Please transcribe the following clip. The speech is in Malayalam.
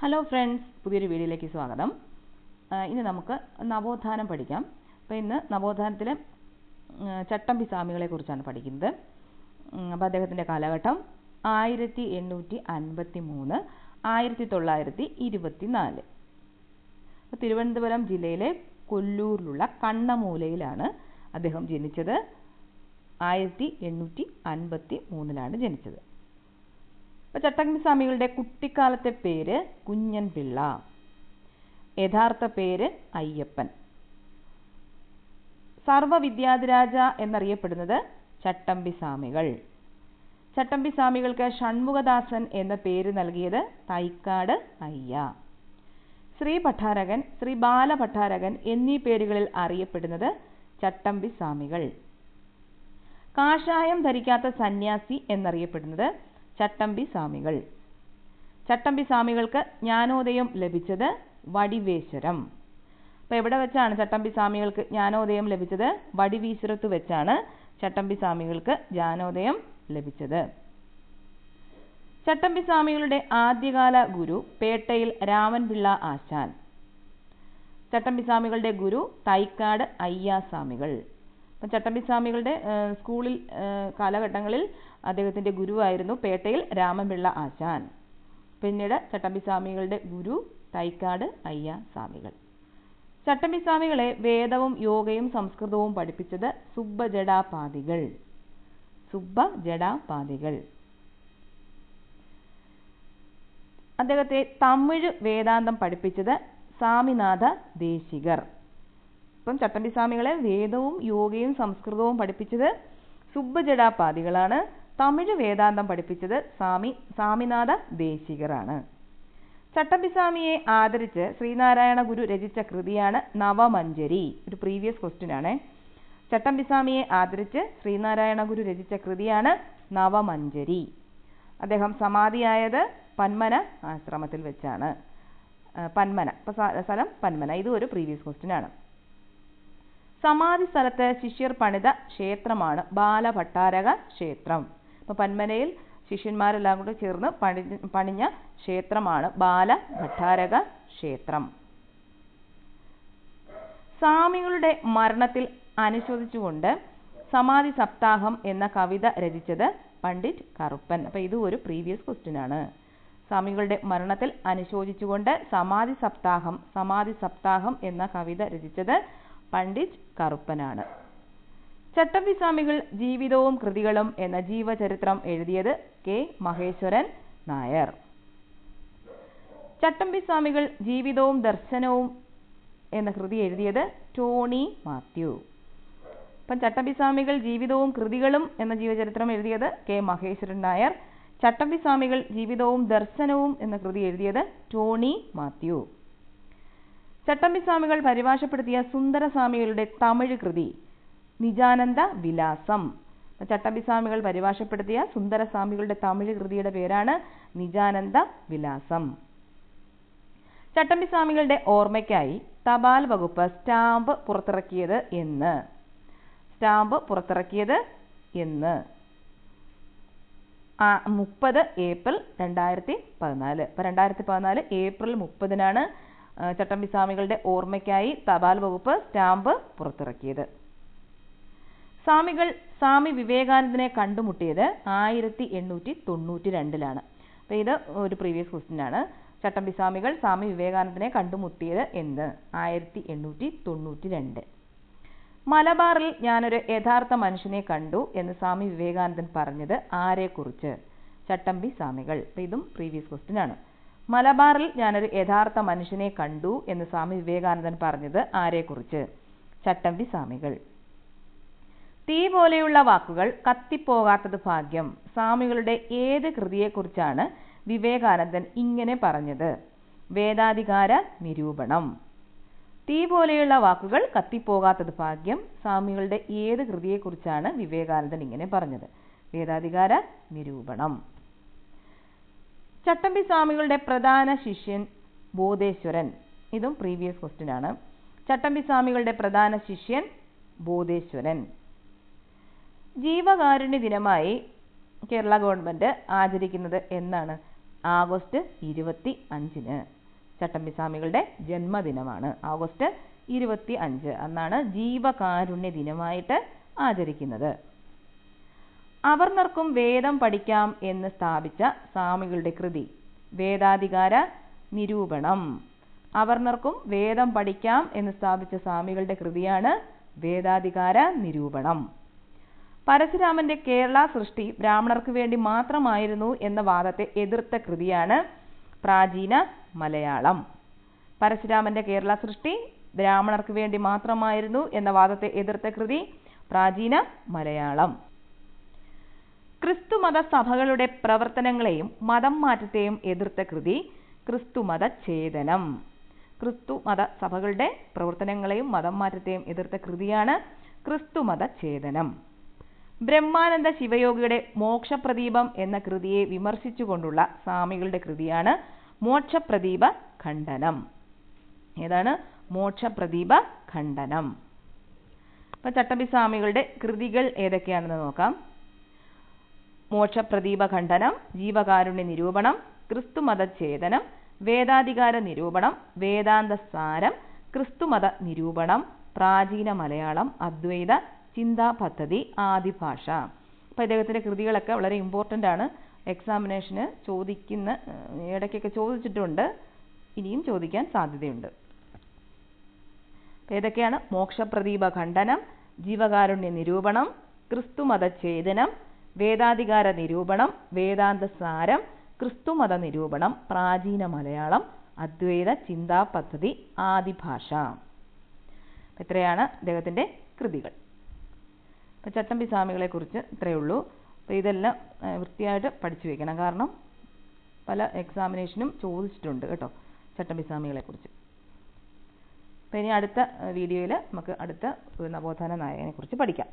ഹലോ ഫ്രണ്ട്സ് പുതിയൊരു വീഡിയോയിലേക്ക് സ്വാഗതം. ഇനി നമുക്ക് നവോത്ഥാനം പഠിക്കാം. അപ്പോൾ ഇന്ന് നവോത്ഥാനത്തിലെ ചട്ടമ്പി സ്വാമികളെ കുറിച്ചാണ് പഠിക്കുന്നത്. അപ്പോൾ അദ്ദേഹത്തിന്റെ കാലഘട്ടം ആയിരത്തി എണ്ണൂറ്റി അൻപത്തി മൂന്ന് ആയിരത്തി തൊള്ളായിരത്തി ഇരുപത്തി നാല് തിരുവനന്തപുരം ജില്ലയിലെ കൊല്ലൂരിലുള്ള കണ്ണമൂലയിലാണ് അദ്ദേഹം ജനിച്ചത്. ആയിരത്തി എണ്ണൂറ്റി അൻപത്തി മൂന്നിലാണ് ജനിച്ചത്. അപ്പോൾ ചട്ടമ്പി സ്വാമികളുടെ കുട്ടിക്കാലത്തെ പേര് കുഞ്ഞൻ പിള്ള യഥാർത്ഥ പേര് അയ്യപ്പൻ. സർവവിദ്യാധിരാജ എന്നറിയപ്പെടുന്നത് ചട്ടമ്പി സ്വാമികൾ. ചട്ടമ്പി സ്വാമികൾക്ക് ഷൺമുഖദാസൻ എന്ന പേര് നൽകിയത് തൈക്കാട് അയ്യ. ശ്രീ ഭട്ടാരകൻ ശ്രീ ബാലഭട്ടാരകൻ എന്നീ പേരുകളിൽ അറിയപ്പെടുന്നത് ചട്ടമ്പി സ്വാമികൾ. കാഷായം ധരിക്കാത്ത സന്യാസി എന്നറിയപ്പെടുന്നത് ചട്ടമ്പി സ്വാമികൾ ചട്ടമ്പി സ്വാമികൾക്ക് ജ്ഞാനോദയം ലഭിച്ചത് വടിവേശ്വരം. അപ്പോൾ എവിടെ വെച്ചാണ് ചട്ടമ്പി സ്വാമികൾക്ക് ജ്ഞാനോദയം ലഭിച്ചത്? വടിവീശ്വരത്ത് വെച്ചാണ് ചട്ടമ്പി സ്വാമികൾക്ക് ജ്ഞാനോദയം ലഭിച്ചത്. ചട്ടമ്പി സ്വാമികളുടെ ആദ്യകാല ഗുരു പേട്ടയിൽ രാമൻപിള്ള ആശാൻ. ചട്ടമ്പി സ്വാമികളുടെ ഗുരു തൈക്കാട് അയ്യ സ്വാമികൾ അപ്പം ചട്ടമ്പി സ്വാമികളുടെ സ്കൂളിൽ കാലഘട്ടങ്ങളിൽ അദ്ദേഹത്തിന്റെ ഗുരുവായിരുന്നു പേട്ടയിൽ രാമൻപിള്ള ആശാൻ. പിന്നീട് ചട്ടമ്പി സ്വാമികളുടെ ഗുരു തൈക്കാട് അയ്യ സ്വാമികൾ. ചട്ടമ്പി സ്വാമികളെ വേദവും യോഗയും സംസ്കൃതവും പഠിപ്പിച്ചത് സുബ്ബജടാപാദികൾ സുബ്ബജടാപാദികൾ അദ്ദേഹത്തെ തമിഴ് വേദാന്തം പഠിപ്പിച്ചത് സ്വാമിനാഥ ദേശികർ. ഇപ്പം ചട്ടമ്പി സ്വാമികളെ വേദവും യോഗയും സംസ്കൃതവും പഠിപ്പിച്ചത് സുബ്ബജടാപാദികളാണ്. തമിഴ് വേദാന്തം പഠിപ്പിച്ചത് സ്വാമി സ്വാമിനാഥ ദേശികറാണ് ചട്ടമ്പി സ്വാമിയെ ആദരിച്ച് ശ്രീനാരായണ ഗുരു രചിച്ച കൃതിയാണ് നവമഞ്ജരി ഒരു പ്രീവിയസ് ക്വസ്റ്റ്യൻ ആണ്. ചട്ടമ്പി സ്വാമിയെ ആദരിച്ച് ശ്രീനാരായണ ഗുരു രചിച്ച കൃതിയാണ് നവമഞ്ജരി അദ്ദേഹം സമാധിയായത് പന്മന ആശ്രമത്തിൽ വെച്ചാണ്. പന്മന. ഇപ്പം സ്ഥലം പന്മന. ഇതും ഒരു പ്രീവിയസ് ക്വസ്റ്റ്യൻ ആണ്. സമാധി സ്ഥലത്ത് ശിഷ്യർ പണിത ക്ഷേത്രമാണ് ബാലഭട്ടാരക ക്ഷേത്രം. അപ്പോൾ പന്മനയിൽ ശിഷ്യന്മാരെല്ലാം കൂടി ചേർന്ന് പണി പണിഞ്ഞ ക്ഷേത്രമാണ് ബാലഭട്ടാരക ക്ഷേത്രം. സ്വാമികളുടെ മരണത്തിൽ അനുശോചിച്ചുകൊണ്ട് സമാധി സപ്താഹം എന്ന കവിത രചിച്ചത് പണ്ഡിറ്റ് കറുപ്പൻ. അപ്പൊ ഇത് ഒരു പ്രീവിയസ് ക്വസ്റ്റ്യൻ ആണ്. സ്വാമികളുടെ മരണത്തിൽ അനുശോചിച്ചുകൊണ്ട് സമാധി സപ്താഹം സമാധി സപ്താഹം എന്ന കവിത രചിച്ചത് പണ്ഡിറ്റ് കറുപ്പനാണ്. ചട്ടമ്പിസ്വാമികൾ ജീവിതവും കൃതികളും എന്ന ജീവചരിത്രം എഴുതിയത് കെ. മഹേശ്വരൻ നായർ. ചട്ടമ്പിസ്വാമികൾ ജീവിതവും ദർശനവും എന്ന കൃതി എഴുതിയത് ടോണി മാത്യു. അപ്പം ചട്ടമ്പിസ്വാമികൾ ജീവിതവും കൃതികളും എന്ന ജീവചരിത്രം എഴുതിയത് കെ. മഹേശ്വരൻ നായർ. ചട്ടമ്പിസ്വാമികൾ ജീവിതവും ദർശനവും എന്ന കൃതി എഴുതിയത് ടോണി മാത്യു. ചട്ടമ്പി സ്വാമികൾ പരിഭാഷപ്പെടുത്തിയ സുന്ദരസ്വാമികളുടെ തമിഴ് കൃതി നിജാനന്ദ വിലാസം. ചട്ടമ്പിസ്വാമികൾ ചട്ടമ്പി സ്വാമികൾ പരിഭാഷപ്പെടുത്തിയ സുന്ദരസ്വാമികളുടെ തമിഴ് കൃതിയുടെ പേരാണ് നിജാനന്ദ വിലാസം. ചട്ടമ്പി സ്വാമികളുടെ ഓർമ്മയ്ക്കായി തപാൽ വകുപ്പ് സ്റ്റാമ്പ് പുറത്തിറക്കിയത് എന്ന്. സ്റ്റാമ്പ് പുറത്തിറക്കിയത് എന്ന്. മുപ്പത് ഏപ്രിൽ രണ്ടായിരത്തി പതിനാല്. ഇപ്പം രണ്ടായിരത്തി പതിനാല് ഏപ്രിൽ മുപ്പതിനാണ് ചട്ടമ്പി സ്വാമികളുടെ ഓർമ്മയ്ക്കായി തപാൽ വകുപ്പ് സ്റ്റാമ്പ് പുറത്തിറക്കിയത്. സ്വാമികൾ സ്വാമി വിവേകാനന്ദനെ കണ്ടുമുട്ടിയത് ആയിരത്തി എണ്ണൂറ്റി തൊണ്ണൂറ്റി രണ്ടിലാണ് അപ്പോൾ ഇത് ഒരു പ്രീവിയസ് ക്വസ്റ്റ്യൻ ആണ്. ചട്ടമ്പി സ്വാമികൾ സ്വാമി വിവേകാനന്ദനെ കണ്ടുമുട്ടിയത് എന്ത് ആയിരത്തി എണ്ണൂറ്റി തൊണ്ണൂറ്റി രണ്ട് മലബാറിൽ ഞാനൊരു യഥാർത്ഥ മനുഷ്യനെ കണ്ടു എന്ന് സ്വാമി വിവേകാനന്ദൻ പറഞ്ഞത് ആരെക്കുറിച്ച്? ചട്ടമ്പി സ്വാമികൾ ഇതും പ്രീവിയസ് ക്വസ്റ്റ്യൻ ആണ്. മലബാറിൽ ഞാനൊരു യഥാർത്ഥ മനുഷ്യനെ കണ്ടു എന്ന് സ്വാമി വിവേകാനന്ദൻ പറഞ്ഞത് ആരെക്കുറിച്ച്? ചട്ടമ്പി സ്വാമികൾ തീ പോലെയുള്ള വാക്കുകൾ കത്തിപ്പോകാത്തത് ഭാഗ്യം. സ്വാമികളുടെ ഏത് കൃതിയെക്കുറിച്ചാണ് വിവേകാനന്ദൻ ഇങ്ങനെ പറഞ്ഞത്? വേദാധികാര നിരൂപണം. തീ പോലെയുള്ള വാക്കുകൾ കത്തിപ്പോകാത്തത് ഭാഗ്യം. സ്വാമികളുടെ ഏത് കൃതിയെക്കുറിച്ചാണ് വിവേകാനന്ദൻ ഇങ്ങനെ പറഞ്ഞത്? വേദാധികാര നിരൂപണം. ചട്ടമ്പി സ്വാമികളുടെ പ്രധാന ശിഷ്യൻ ബോധേശ്വരൻ. ഇതും പ്രീവിയസ് ക്വസ്റ്റ്യൻ ആണ്. ചട്ടമ്പി സ്വാമികളുടെ പ്രധാന ശിഷ്യൻ ബോധേശ്വരൻ. ജീവകാരുണ്യ ദിനമായി കേരള ഗവൺമെന്റ് ആചരിക്കുന്നത് എന്നാണ് ആഗസ്റ്റ് ഇരുപത്തി അഞ്ചിന് ചട്ടമ്പി സ്വാമികളുടെ ജന്മദിനമാണ് ആഗസ്റ്റ് ഇരുപത്തി അഞ്ച് അന്നാണ് ജീവകാരുണ്യ ദിനമായിട്ട് ആചരിക്കുന്നത്. അവർണർക്കും വേദം പഠിക്കാം എന്ന് സ്ഥാപിച്ച സ്വാമികളുടെ കൃതി. വേദാധികാര നിരൂപണം. അവർണർക്കും വേദം പഠിക്കാം എന്ന് സ്ഥാപിച്ച സ്വാമികളുടെ കൃതിയാണ് വേദാധികാര നിരൂപണം. പരശുരാമന്റെ കേരള സൃഷ്ടി ബ്രാഹ്മണർക്ക് വേണ്ടി മാത്രമായിരുന്നു എന്ന വാദത്തെ എതിർത്ത കൃതിയാണ് പ്രാചീന മലയാളം. പരശുരാമന്റെ കേരള സൃഷ്ടി ബ്രാഹ്മണർക്ക് വേണ്ടി മാത്രമായിരുന്നു എന്ന വാദത്തെ എതിർത്ത കൃതി പ്രാചീന മലയാളം. ക്രിസ്തുമത സഭകളുടെ പ്രവർത്തനങ്ങളെയും മതം മാറ്റത്തെയും എതിർത്ത കൃതി ക്രിസ്തുമത ഛേദനം ക്രിസ്തുമത സഭകളുടെ പ്രവർത്തനങ്ങളെയും മതം മാറ്റത്തെയും എതിർത്ത കൃതിയാണ് ക്രിസ്തുമത ഛേദനം ബ്രഹ്മാനന്ദ ശിവയോഗിയുടെ മോക്ഷപ്രദീപം എന്ന കൃതിയെ വിമർശിച്ചുകൊണ്ടുള്ള സ്വാമികളുടെ കൃതിയാണ് മോക്ഷപ്രദീപ ഖണ്ഡനം ഏതാണ്? മോക്ഷപ്രദീപ ഖണ്ഡനം ഇപ്പൊ ചട്ടമ്പി സ്വാമികളുടെ കൃതികൾ ഏതൊക്കെയാണെന്ന് നോക്കാം. മോക്ഷപ്രദീപ ഖണ്ഡനം ജീവകാരുണ്യ നിരൂപണം ക്രിസ്തുമതഛേദനം വേദാധികാര നിരൂപണം വേദാന്ത സാരം ക്രിസ്തുമത നിരൂപണം പ്രാചീന മലയാളം അദ്വൈത ചിന്താ പദ്ധതി ആദിഭാഷ. അപ്പോൾ ഇദ്ദേഹത്തിന്റെ കൃതികളൊക്കെ വളരെ ഇമ്പോർട്ടന്റ് ആണ്. എക്സാമിനേഷന് ചോദിക്കുന്ന ഇടയ്ക്കൊക്കെ ചോദിച്ചിട്ടുണ്ട്. ഇനിയും ചോദിക്കാൻ സാധ്യതയുണ്ട്. ഏതൊക്കെയാണ്? മോക്ഷപ്രദീപ ഖണ്ഡനം ജീവകാരുണ്യ നിരൂപണം ക്രിസ്തുമതഛേദനം വേദാധികാര നിരൂപണം വേദാന്ത സാരം ക്രിസ്തുമത നിരൂപണം പ്രാചീന മലയാളം അദ്വൈത ചിന്താ പദ്ധതി ആദിഭാഷ. ഇത്രയാണ് അദ്ദേഹത്തിന്റെ കൃതികൾ. അപ്പോൾ ചട്ടമ്പി സ്വാമികളെ കുറിച്ച് ഇത്രയേ ഉള്ളൂ. അപ്പോൾ ഇതെല്ലാം വൃത്തിയായിട്ട് പഠിച്ചു വെക്കണം. കാരണം പല എക്സാമിനേഷനും ചോദിച്ചിട്ടുണ്ട് കേട്ടോ ചട്ടമ്പി സ്വാമികളെക്കുറിച്ച് അപ്പോൾ ഇനി അടുത്ത വീഡിയോയിൽ നമുക്ക് അടുത്ത നവോത്ഥാന നായകനെ കുറിച്ച് പഠിക്കാം.